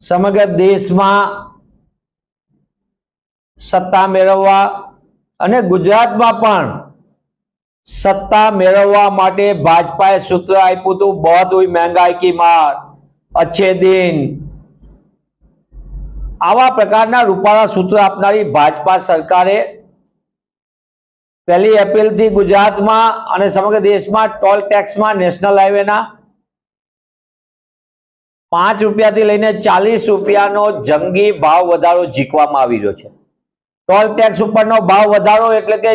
સમગ્ર દેશમાં સત્તા મેળવવા અને ગુજરાતમાં પણ સત્તા મેળવવા માટે ભાજપાએ સૂત્ર આપ્યું હતું બહુ મહેંગાઈ કી માર, અચ્છે દિન. આવા પ્રકારના રૂપાળા સૂત્ર આપનારી ભાજપા સરકારે પહેલી એપ્રિલથી ગુજરાતમાં અને સમગ્ર દેશમાં ટોલ ટેક્સમાં નેશનલ હાઈવેના પાંચ રૂપિયાથી લઈને ચાલીસ રૂપિયાનો જંગી ભાવ વધારો ઝીકવામાં આવી રહ્યો છે. ટોલ ટેક્સ ઉપરનો ભાવ વધારો એટલે કે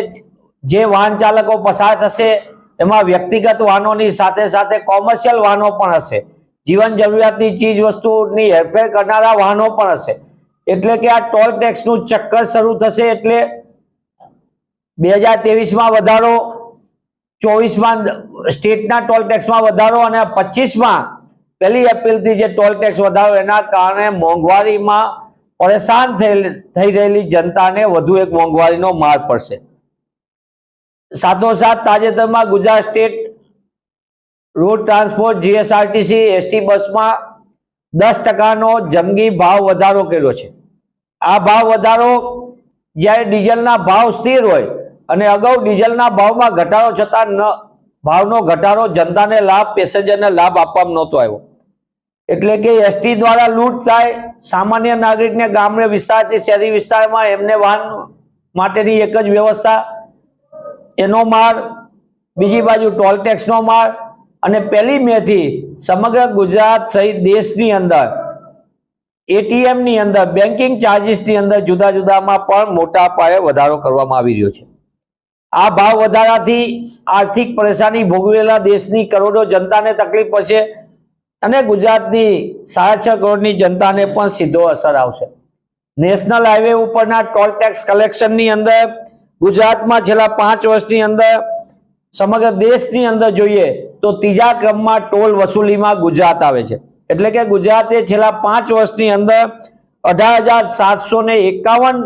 જે વાહન ચાલકો પસાર થશે, એમાં વ્યક્તિગત વાહનોની સાથે સાથે કોમર્શિયલ વાહનો પણ હશે. જીવન જરૂરિયાતની ચીજ વસ્તુની હેરફેર કરનારા વાહનો પણ હશે. એટલે કે આ ટોલ ટેક્સનું ચક્કર શરૂ થશે એટલે બે હજાર ત્રેવીસમાં વધારો, ચોવીસમાં સ્ટેટના ટોલ ટેક્સમાં વધારો અને પચીસમાં પહેલી એપ્રિલથી જે ટોલ ટેક્સ વધારો, એના કારણે મોંઘવારીમાં પરેશાન થઈ રહેલી જનતાને વધુ એક મોંઘવારીનો માર પડશે. સાથોસાથ તાજેતરમાં Gujarat state road transport, GSRTC, ST બસમાં દસ ટકાનો જંગી ભાવ વધારો કર્યો છે. આ ભાવ વધારો જ્યારે ડીઝલના ભાવ સ્થિર હોય અને અગાઉ ડીઝલના ભાવમાં ઘટાડો છતાં ન, ભાવનો ઘટાડો જનતાને લાભ, પેસેન્જરને લાભ આપવામાં નહોતો આવ્યો. એટલે કે એસટી દ્વારા લૂંટ થાય, સામાન્ય નાગરિકને ગામડે વિસ્તારથી શહેરી વિસ્તારમાં એમને વાહન માટેની એક જ વ્યવસ્થા, એનો માર, બીજી બાજુ ટોલ ટેક્સનો માર, અને પહેલી મેથી સમગ્ર ગુજરાત સહિત દેશની અંદર, એટીએમની અંદર, બેન્કિંગ ચાર્જિસની અંદર જુદા જુદામાં પણ મોટા પાયે વધારો કરવામાં આવી રહ્યો છે. આ ભાવ વધારાથી આર્થિક પરેશાની ભોગવેલા દેશની કરોડો જનતાને તકલીફ પડશે અને ગુજરાતની સાડા છ કરોડની જનતાને પણ સીધો અસર આવશે. નેશનલ હાઈવે ઉપરના ટોલ ટેક્સ કલેક્શનની અંદર, ગુજરાતમાં છેલ્લા પાંચ વર્ષની અંદર, સમગ્ર દેશની અંદર જોઈએ તો ત્રીજા ક્રમમાં ટોલ વસૂલીમાં ગુજરાત આવે છે. એટલે કે ગુજરાતે છેલ્લા પાંચ વર્ષની અંદર અઢાર હજાર સાતસો ને એકાવન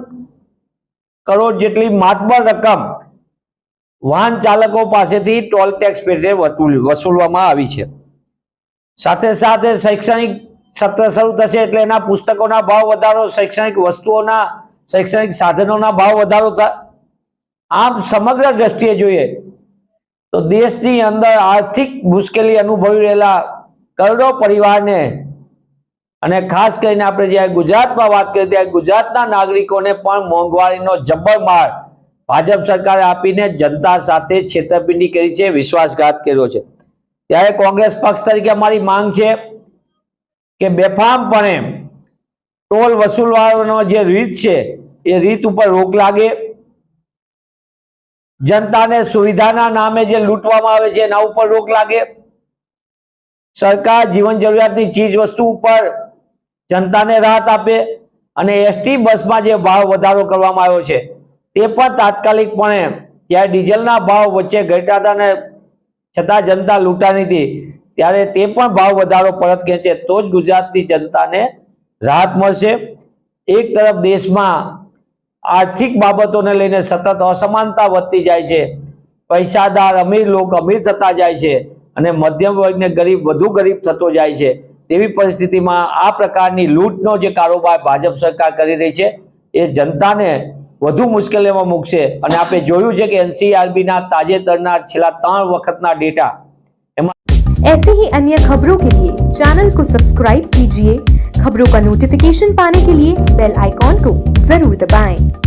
કરોડ જેટલી માતબર રકમ વાહન ચાલકો પાસેથી ટોલ ટેક્સ પેટે વસૂલ- વસૂલવામાં આવી છે. સાથે સાથે શૈક્ષણિક સત્ર શરૂ થશે એટલે એના પુસ્તકોના ભાવ વધારો, શૈક્ષણિક વસ્તુઓના, શૈક્ષણિક સાધનોના ભાવ વધારો આમ સમગ્ર દ્રષ્ટિએ જોઈએ તો દેશની અંદર આર્થિક મુશ્કેલી અનુભવી રહેલા કરોડો પરિવારને અને ખાસ કરીને આપણે જ્યારે ગુજરાતમાં વાત કરીએ ત્યારે ગુજરાતના નાગરિકોને પણ મોંઘવારીનો જબ્બર માર ભાજપ સરકારે આપીને જનતા સાથે છેતરપિંડી કરી છે, વિશ્વાસઘાત કર્યો છે. ત્યારે કોંગ્રેસ પક્ષ તરીકે અમારી માંગ છે કે બેફામપણે ટોલ વસૂલવાનો જે રીત છે, એ રીત ઉપર રોક લાગે. જનતાને સુવિધાના નામે જે લૂંટવામાં આવે છે, એના ઉપર રોક લાગે. સરકાર જીવન જરૂરિયાતની ચીજ વસ્તુ ઉપર જનતાને રાહત આપે અને એસટી બસમાં જે ભાવ વધારો કરવામાં આવ્યો છે, તે પણ તાત્કાલિકપણે, જ્યારે ડીઝલના ભાવ વચ્ચે ઘટ્યા હતા ને છતાં જનતા લૂંટાની હતી. ત્યારે તે પણ ભાવ વધારો પરત ખેંચે તો જ ગુજરાતની જનતાને રાહત મળશે. એક તરફ દેશમાં આર્થિક બાબતોને લઈને સતત અસમાનતા વધતી જાય છે. પૈસાદાર અમીર લોકો અમીર થતા જાય છે અને મધ્યમ વર્ગને ગરીબ વધુ ગરીબ થતો જાય છે. તેવી પરિસ્થિતિમાં આ પ્રકારની લૂંટનો જે કારોબાર ભાજપ સરકાર કરી રહી છે, એ જનતાને વધુ મુશ્કેલીમાં મૂકશે અને આપણે જોયું છે કે એનસીઆરબીના તાજેતરના છેલ્લા ત્રણ વખતના ડેટા ऐसे ही अन्य खबरों के लिए चैनल को सब्सक्राइब कीजिए खबरों का नोटिफिकेशन पाने के लिए बेल आइकॉन को जरूर दबाएं।